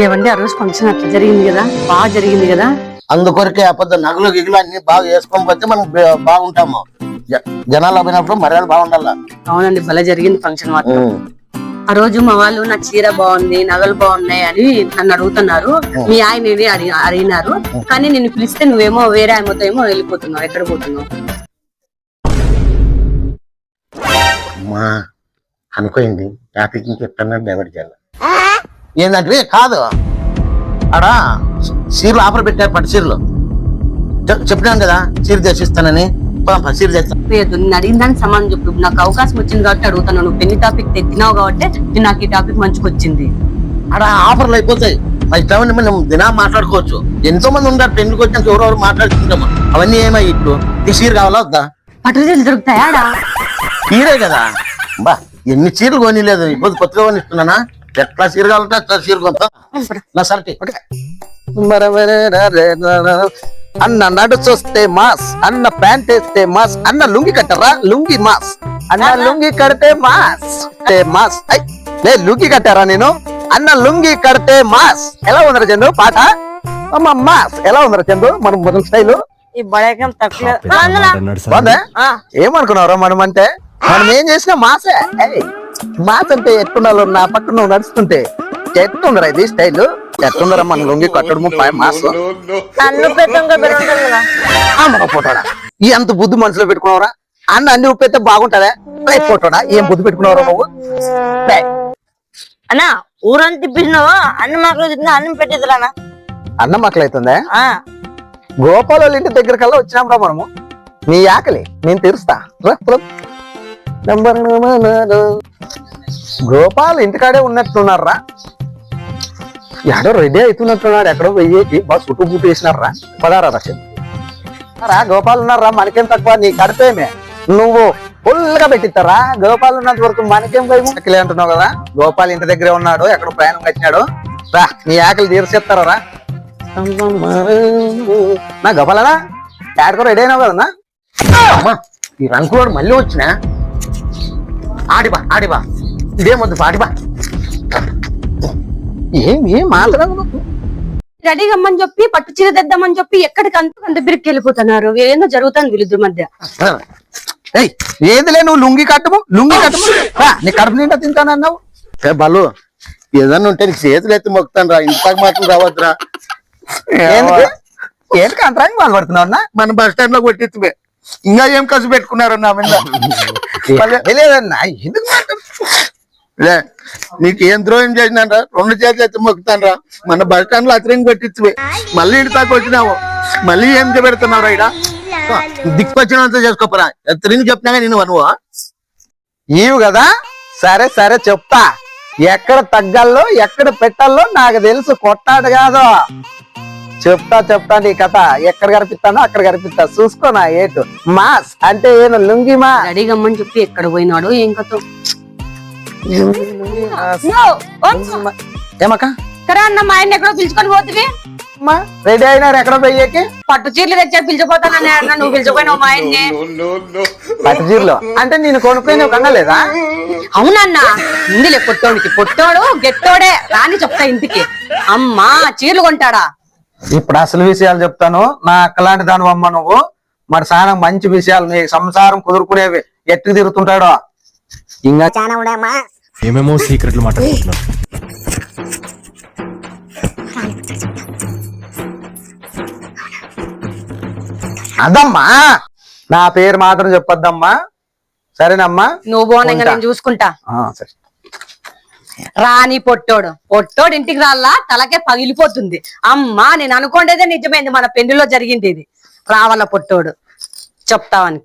ఏమండి ఆ రోజు ఫంక్షన్ అట్లా జరిగింది కదా బాగా జరిగింది కదా. అందుకొరకే అబద్ధం నగలు గిగులు అన్ని బాగా వేసుకొని పోతే మనం బాగుంటాము. జ- జనాలు పోయినప్పుడు మర్యాద బాగుండాల. అవునండి భలే జరిగింది ఫంక్షన్ మాత్రం. ఆ రోజు మా వాళ్ళు నా చీర బాగుంది నగలు బాగున్నాయి అని నన్ను అడుగుతున్నారు. మీ ఆయన ఇది అడిగి అడిగినారు. కానీ నేను పిలిస్తే నువ్వేమో వేరే ఆమెతో ఏమో వెళ్ళిపోతున్నావు ఎక్కడ పోతున్నావు? అనుకోయింది టాపిక్ ఇంకెట్టన్నా డైవర్ట్ చేయాలి? ఏంటంటే కాదు. ఆడ సీర్లు ఆఫర్ పెట్టారు పట్టు సీర్లు. చెప్- చెప్పినాను కదా చీర తెచ్చిస్తానని చీర తెస్తా లేదు నేను అడిగిన దానికి సమానం చెప్పు. నాకు అవకాశం వచ్చింది కాబట్టి అడుగుతాను. నువ్వు పెళ్ళి టాపిక్ తెచ్చినావు కాబట్టి నాకు ఈ టాపిక్ మంచిగా వచ్చింది. ఆడ ఆఫర్లు అయిపోతాయి. మా ఇష్టం మనం దినా మాట్లాడుకోవచ్చు. ఎంతో మంది ఉంటారు పెళ్ళికి వచ్చినాక ఎవరెవరు మాట్లాడుకుంటాము అవన్నీ ఏమై ఇప్పుడు? ఈ చీర కావాలా వద్దా? పట్టు చీరలు దొరుకుతాయా? చీరే కదా. బా ఎన్ని చీరలు కొనిలేదు. ఇప్పుడు కొత్తగా కొనిస్తున్నానా? ఎట్లా చీర కావాలంటే అట్లా చీర కొంత నా సరటి. అన్న నడుచొస్తే మాస్ అన్న ప్యాంట్ వేస్తే మాస్ అన్న లుంగి కట్టరా? లుంగి మాస్. అన్న లుంగి కడితే మాస్. మాస్. లే లుంగి కట్టారా నేను? అన్న లుంగి కడితే మాస్. ఎలా ఉందరా చందు? పాట? అమ్మ మాస్. ఎలా ఉందరా చందు? మనం మొదటి స్టైల్? ఈ తక్కువ. ఏమనుకున్నావురా మనం అంటే? మనం ఏం చేసినా మాసే. మాస్ అంటే ఎట్టుండాలో నా పక్కన నువ్వు నడుస్తుంటే. ఎట్టుందరా ఇది స్టైల్. ఎట్టుందరా మన లొంగి కట్టడము పై- మాస్ ఫోటోడా? ఎంత బుద్ధి మనసులో పెట్టుకున్నావురా? అన్న అన్ని ఉప్పెత్తే బాగుంటదా రే ఫోటోడా? ఏం బుద్ధి పెట్టుకున్నావురా నువ్వు? రే, అన్నా ఊరంతా తిప్పించినావు అన్ని మాటలు తిన్నా అన్నం పెట్టేదిరా అన్న. మక్కలైతుందా ఆ, గోపాల ఇంటి దగ్గర కల్లా వచ్చినాంరా మనము. నీ ఆకలి నేను తీరుస్తా. రా, రా. నంబర్ నాలుగు. గోపాల్ ఇంటికాడే ఉన్నట్టున్నారా? ఎక్కడో రెడీ అవుతున్నట్టున్నాడు ఎక్కడో వెయ్యేకి బాగా చుట్టూ పుట్టు వేసినారా పదారా రక్షణ రా గోపాల్ ఉన్నారా? మనకేం తక్కువ? నీ కడిపేమే నువ్వు ఫుల్గా పెట్టిస్తారా? గోపాల్ ఉన్నంత వరకు మనకేం భయం ఆకలి అంటున్నావు కదా? గోపాల్ ఇంటి దగ్గరే ఉన్నాడు ఎక్కడ ప్రయాణం కట్టినాడు రా నీ ఆకలి తీర్చేస్తారా? రా. నా గోపాలనా? యాడకో రెడీ అయినావు కదన్నా? ఈ రంకులోడు మళ్ళీ వచ్చినా? ఆడిబా ఆడిబా ఇదేమొద్దు ఆడిబా ఏం ఏం మాట్లాడదు రెడీ అమ్మని చెప్పి పట్టు చీర తెద్దామని చెప్పి ఎక్కడికి అంత అంత బిరికి వెళ్ళిపోతున్నారు? ఏదో జరుగుతుంది వీళ్ళిద్దరి మధ్య. ఏయ్ ఏదిలే నువ్వు లుంగి కట్టము? లుంగి కట్టము? నీ కడుపు నిండా తింటానన్నావు? ఏ బలు ఏదన్నా ఉంటే నీకు చేతులు ఎత్తి మొక్కుతాను రా. ఇంతకు మాత్రం రావద్దురా? ఏంటికి అంతరాంగి బాధపడుతున్నావు అన్నా? మన బస్ స్టాండ్లో కొట్టించే ఇంకా ఏం ఖర్చు పెట్టుకున్నారు నా మీద లేదన్నా ఎందుకు మాట్లాడు- లే నీకు ఏం ద్రోహం చేసినారా రెండు చేతులు ఎత్తి మన బస్ స్టాండ్లో అతరేం కొట్టించే మళ్ళీ ఇంటి వచ్చినావు. మళ్ళీ ఏం పెడుతున్నావు రా దిక్కొచ్చినంత చేసుకోపరా. ఎత్తరించి చెప్పినాగా నేను అనువా? ఇవి కదా? సరే సరే చెప్తా. ఎక్కడ తగ్గాలో ఎక్కడ పెట్టాలో నాకు తెలుసు కొట్టాడు కాదు. చెప్తా చెప్తా నీ కథ. ఎక్కడ కనిపిస్తానో అక్కడ కనిపిస్తా. చూసుకో నా ఏటు. మాస్ అంటే ఏను లుంగి మా అడిగమ్మని చెప్పి ఎక్కడ పోయినాడు ఏం కథ. ఏమక్క? కరా అన్న మా ఆయన ఎక్కడో పిలుచుకొని పోతుంది రెడీ అయినారు ఎక్కడ పోయేకి పట్టు చీరలు తెచ్చా పిలిచిపోతానని అన్న నువ్వు పిలిచిపోయినావు మా ఆయన్ని. పట్టు చీరలో? అంటే నేను కొనుక్కునే కనలేదా అవునన్నా ఇందులే పొట్టోడికి పొట్టోడు గెట్టోడే రాని చెప్తా ఇంటికి. అమ్మా చీరలు కొంటాడా? ఇప్పుడు అసలు విషయాలు చెప్తాను. నా అక్కలాంటి దాని అమ్మ నువ్వు. మరి చాలా మంచి విషయాలు. నీ సంసారం కుదురుకునేవి. ఎట్టు తిరుగుతుంటాడో? ఇంకా ఏమేమో సీక్రెట్లు మాట్లాడుకుంటున్నారు. అదమ్మా! నా పేరు మాత్రం చెప్పొద్దమ్మా. సరేనమ్మా? నువ్వు ఉంటా. నేను చూసుకుంటా. ఆ, సరే. రాని పొట్టోడు. పొట్టోడు ఇంటికి రాల్లా తలకే పగిలిపోతుంది. అమ్మా నేను అనుకోండేదే నిజమైంది మన పెళ్ళిలో జరిగింది ఇది. రావాల పొట్టోడు. చెప్తావని.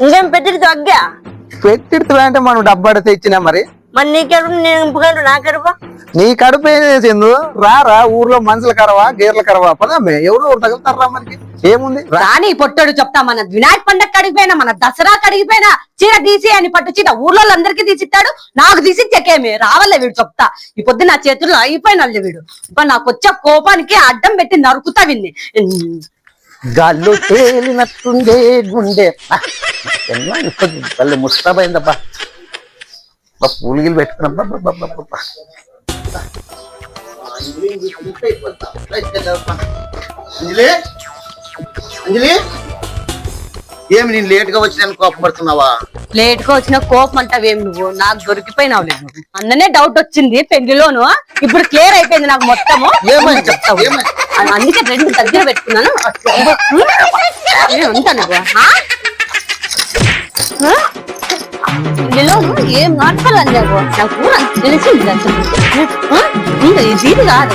ఇంకేం పెట్టిడి తగ్గా పెట్టిడుతున్నా అంటే మనం డబ్బడితే ఇచ్చినా మరి. మరి నీ కడుపు నేను ఇంపుకుంటూ నా కడుపు? నీ కడుపు ఏం చేసింది రారా ఊర్లో మనుషుల కరవా గేర్ల కరవా పదమ్మే ఎవరు ఒకరు తగులుతారా మనకి? ఏముంది? రా. రాని పొట్టోడు చెప్తా మన వినాయక పండగ కడిగిపోయినా మన దసరా కడిగిపోయినా చీర తీసి అని పట్టు చీర ఊర్లో అందరికి తీసిస్తాడు నాకు తీసి చెక్కేమి రావాలే వీడు చెప్తా. ఈ పొద్దు నా చేతుల్లో అయిపోయినాళ్ళే వీడు. ఇప్పుడు నాకు వచ్చే కోపానికి అడ్డం పెట్టి నరుకుతా విన్ని. గాల్లో తేలినట్టుండే గుండె. వాళ్ళు ముస్తాబైందబ్బా. బా గిలు పెట్టుకున్నా అంజలి? అంజలి? ఏమి నేను లేట్గా వచ్చిన కోపపడుతున్నావా లేట్గా వచ్చిన కోపం అంటావేం నువ్వు? నాకు దొరికిపోయినావు లేదు అందనే డౌట్ వచ్చింది పెళ్ళిలోను. ఇప్పుడు క్లియర్ అయిపోయింది నాకు మొత్తము. ఏమైంది? చెప్తావు? అందుకే రెండు దగ్గర పెట్టుకున్నాను. నేను ఉంటాను ఏం మాట్లాడాలి నాకు నాకు తెలిసింది ఇది కాదు.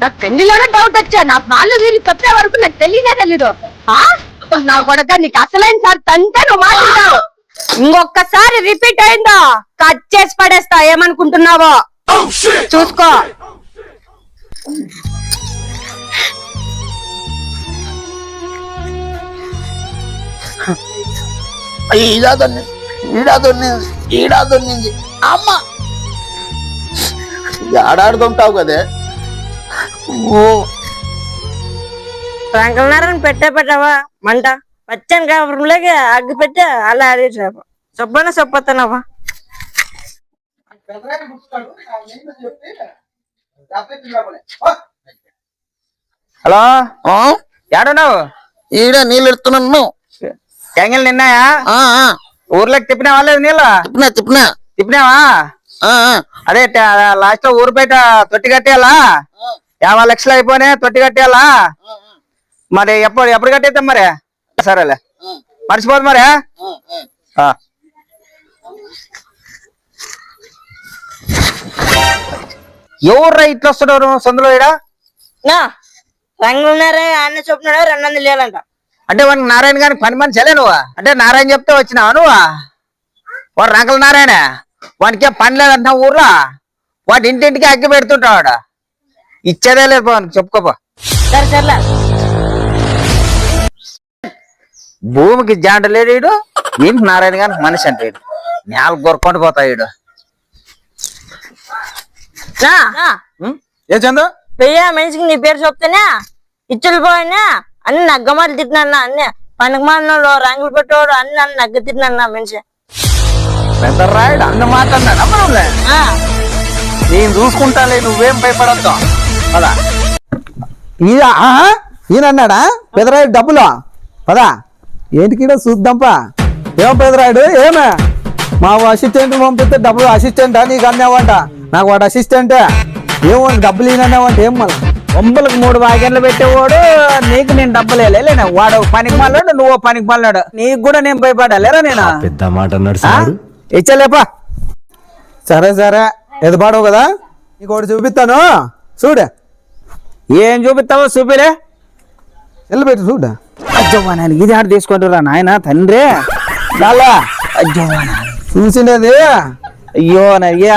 నాకు పెళ్ళిలోనే డౌట్ వచ్చా? నా వాళ్ళు వీళ్ళు చెప్పే వరకు నాకు తెలియనే తెలీదు. ఆ? నా కొడక నీకు అసలైన సార్ తంటే నువ్వు మాట్లాడావు ఇంకొకసారి రిపీట్ అయిందో? కట్ చేసి పడేస్తా. ఏమనుకుంటున్నావో? చూసుకో. ఈడా దొన్ని ఈడా దొన్నింది ఈడా దొన్నింది అమ్మ! ఏడాడుతుంటావు కదే? ఓ. రంగనారాయణ పెట్టే పెట్టావా? మంట. పచ్చని కాపురంలోకి అగ్గి పెట్టే అలా ఆడేసావు సొప్పన సొప్పతనవా హలో? ఏడున్నావు? ఈడ నీళ్ళు ఎడుతున్నాను ఎంగిల్ నిన్నాయా. ఊర్లోకి తిప్పినావా? లేదు నీళ్ళు? తిప్పినా తిప్పినా. తిప్పినావా. అదే లాస్ట్లో ఊరు బయట తొట్టి కట్టేయాలా? యాభై లక్షలు అయిపోయినాయి తొట్టి కట్టేయాలా? మరి ఎప్పుడు ఎప్పుడు కట్టేద్దాం మరి? సరేలే. మర్చిపోదు మరి ఆ. ఎవర్రా ఇట్లా వస్తున్నాడు సందులో ఈడ? నా రంగులున్నారా అన్న చొప్పున రెండు వందలు లేదంట అంటే వాడికి నారాయణ గారికి పని మనిషి నువ్వు? అంటే నారాయణ చెప్తే వచ్చినావా నువ్వు? వాడు రంకల నారాయణ? వానికి ఏం పని లేదంటున్నా ఊర్లో? వాడు ఇంటింటికి అగ్గి పెడుతుంటావాడు? ఇచ్చేదే లేదు పో చెప్పుకోపో. సరే సర్లే. భూమికి జాంట లేడు ఈడు ఏంటి నారాయణ గారికి మనిషి అంటే ఈడు. నేల గొరకొని పోతా నా, ఏ చందు? పెయ్య మనిషికి నీ పేరు చెప్తేనే ఇచ్చులు పోయినా అన్ని నగ్గమాలు తిట్టినా అన్ని పనికిమాలినోడు రంగులు పెట్టేవాడు అన్ని అన్ని నగ్గ తిట్టినా మనిషి. పెద్ద రాయుడు అన్న మాట్లాడినాడు మనలే ఆ, నేను చూసుకుంటాలే నువ్వేం భయపడద్దు. అలా ఈయన ఆహా, ఈయన అన్నాడా? పెదరాయుడు డబ్బులు? పదా. ఏంటికి చూద్దాంపా? ఏం పెదరాయుడు ఏమే? మా అసిస్టెంట్ పంపిస్తే డబ్బులు అసిస్టెంటా నీకు అన్నావంట. నాకు వాడు అసిస్టెంటే ఏమో డబ్బులు ఈయనన్నావంట ఏం మళ్ళా? బొమ్మలకు మూడు వాగ్యాన్లు పెట్టేవాడు నీకు నేను డబ్బులు లేనా వాడు పనికి మళ్ళాడు నువ్వు పనికి మళ్ళాడు. నీకు కూడా నేను భయపడాలేరా నేను? పెద్ద మాట అన్నాడు ఇచ్చలేపా. సరే సరే. ఎదపాడవు కదా? నీకు ఒకటి చూపిస్తాను. చూడు. ఏం చూపిస్తావో చూపిలే. వెళ్ళిపెట్టి చూడు. అజ్జవ్వానానికి ఇది ఆడ తీసుకుంటురా నాయన తండ్రి. చాలా అజ్జవ్వానా చూసిండేది? అయ్యో ఏ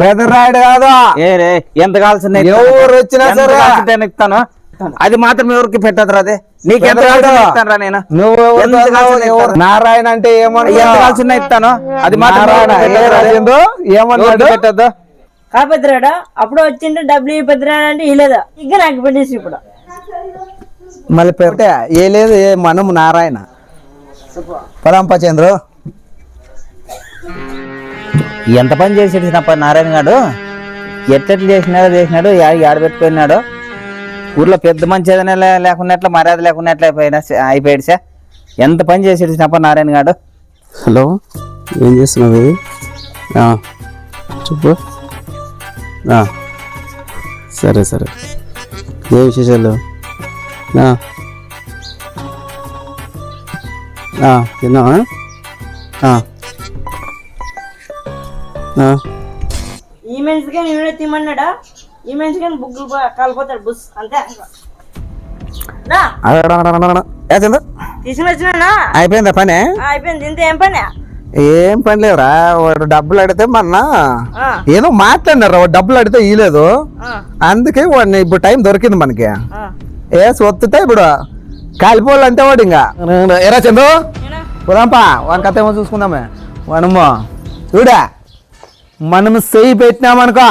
పెదరాయుడు కాదు. ఏ రే ఎంత కావాల్సిన ఎవరు వచ్చినా సరే. ఇస్తాను. అది మాత్రం ఎవరికి పెట్టదురా అదే? ఇస్తాను రా నేను. నువ్వు. నారాయణ అంటే ఎంత ఏమన్నా ఇస్తాను? అది. రాజేంద్ర? ఏమన్నాడు? పెట్టొద్దు. కాపెద్దురాడు అప్పుడు వచ్చింటే డబ్బులు ఈ పెద్దరాడు అంటే ఇలేదా ఇక నాకు పెట్టేసి ఇప్పుడు. మళ్ళీ పెట్టే ఏ లేదు ఏ మనం నారాయణ. పదాంప చంద్ర ఎంత పని చేసేసినప్ప నారాయణ గారు ఎట్టెట్లు చేసినాడో చేసినాడు యాడ పెట్టుకున్నాడు? ఊర్లో పెద్ద మంచి ఏదైనా లేకున్నట్లు మర్యాద లేకున్నట్లు అయిపోయినా అయిపోయాడు సార్. ఎంత పని చేసేసినప్ప నారాయణ గారు? హలో ఏం చేస్తున్నావు చెప్పు. సరే సరే. ఏ విశేషాలు? తిన్నావా. ఈ నేనే తిమ్మన్నాడా? ఈ మనిషికి బుగ్గులు కాలిపోతాడు బుస్ అంతే. తీసుకుని వచ్చినా అయిపోయిందా పని? అయిపోయింది. ఇంత ఏం పని? ఏం పని లేవురా. వాడు డబ్బులు అడిగితే మొన్న. ఏదో మాట్లాడినారు వాడు డబ్బులు అడిగితే ఇయలేదు అందుకే వాడిని ఇప్పుడు టైం దొరికింది మనకి. ఏ సొత్తుతే ఇప్పుడు కాలిపోవాలి అంటే వాడు ఇంకా. ఎరా చంద్రు పోదాంపా వాని కథ ఏమో చూసుకుందామే. మనము చూడా? మనం సెయ్యి పెట్టినామనుకో.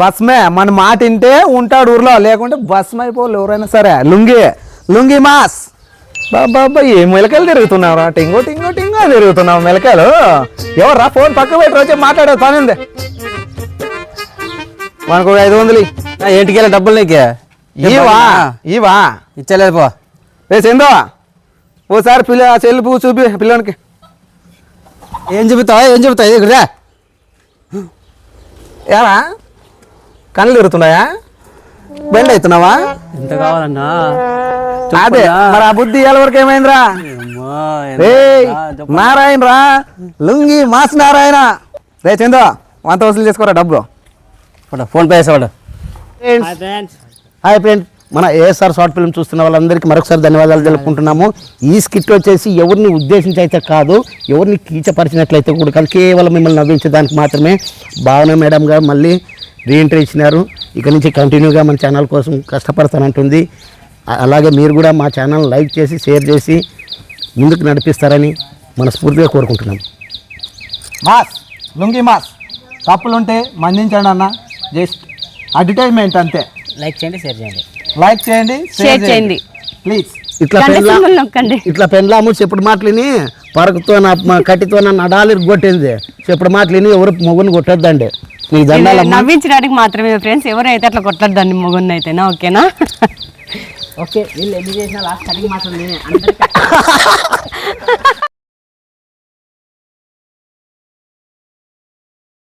బస్మే మన మాట వింటే ఉంటాడు ఊర్లో. లేకుంటే బస్మ అయిపోవాలి ఎవరైనా సరే. లుంగి లుంగి మాస్. బాబా ఏ మెలకాయలు తిరుగుతున్నావురా? టింగో టింగో టింగో తిరుగుతున్నావు మెలకాయలు ఎవర్రా ఫోన్ పక్క పెట్టి వచ్చి మాట్లాడే పని ఉంది మనకు ఒక ఐదు వందలు. ఏంటికి వెళ్ళి డబ్బులు నీకే? ఇవా ఇవా ఇచ్చలేదు పో. చందో ఓసారి పిల్ల చెల్లి పువ్వు చూపి పిల్లోనికి. ఏం చెబుతావా ఏం చెబుతావు ఇక్కడ ఏరా? కళ్ళు తిరుగుతున్నాయా బెండ్ అవుతున్నావా ఎంత కావాలన్నా? అదే మరి ఆ బుద్ధి ఇవాళ వరకు ఏమైందిరా. నారాయణ రా లుంగి మాస్ నారాయణ. రే చందో వంత వసూలు చేసుకోరా డబ్బు. ఫోన్ పే వేసేవాడు హాయ్ ఫ్రెండ్ మన ఏఎస్ఆర్ షార్ట్ ఫిల్మ్ చూస్తున్న వాళ్ళందరికీ మరొకసారి ధన్యవాదాలు తెలుపుకుంటున్నాము. ఈ స్కిట్ వచ్చేసి ఎవరిని ఉద్దేశించి అయితే కాదు ఎవరిని కీచపరిచినట్లయితే కూడా కాదు కేవలం మిమ్మల్ని నవ్వించడానికి మాత్రమే. భావన మేడం గారు మళ్ళీ రీఎంట్రీ ఇచ్చినారు. ఇక నుంచి కంటిన్యూగా మన ఛానల్ కోసం కష్టపడతానంటుంది. అలాగే మీరు కూడా మా ఛానల్ లైక్ చేసి షేర్ చేసి ముందుకు నడిపిస్తారని మనస్ఫూర్తిగా కోరుకుంటున్నాం. Mass lungi mass. తప్పులుంటే మన్నించండి అన్న. జస్ట్ అడ్వర్టైజ్మెంట్ అంతే. లైక్ చేయండి షేర్ చేయండి. లైక్ చేయండి షేర్ చేయండి. ప్లీజ్. ఇట్లా ఇట్లా పెండ్లాము చెప్పుడు మాటలిని పరకుతో కట్టితో నా నడాలి కొట్టింది చెప్పుడు మాటలిని ఎవరు మొగుని కొట్టొద్దండి. నవ్వించడానికి మాత్రమే ఫ్రెండ్స్ ఎవరైతే అట్లా కొట్టద్దండి మొగున్న అయితేనా ఓకేనా? ఓకే వీళ్ళు ఎన్ని చేసినా లాస్ట్ కటింగ్ మాత్రం నేనే. అందరికీ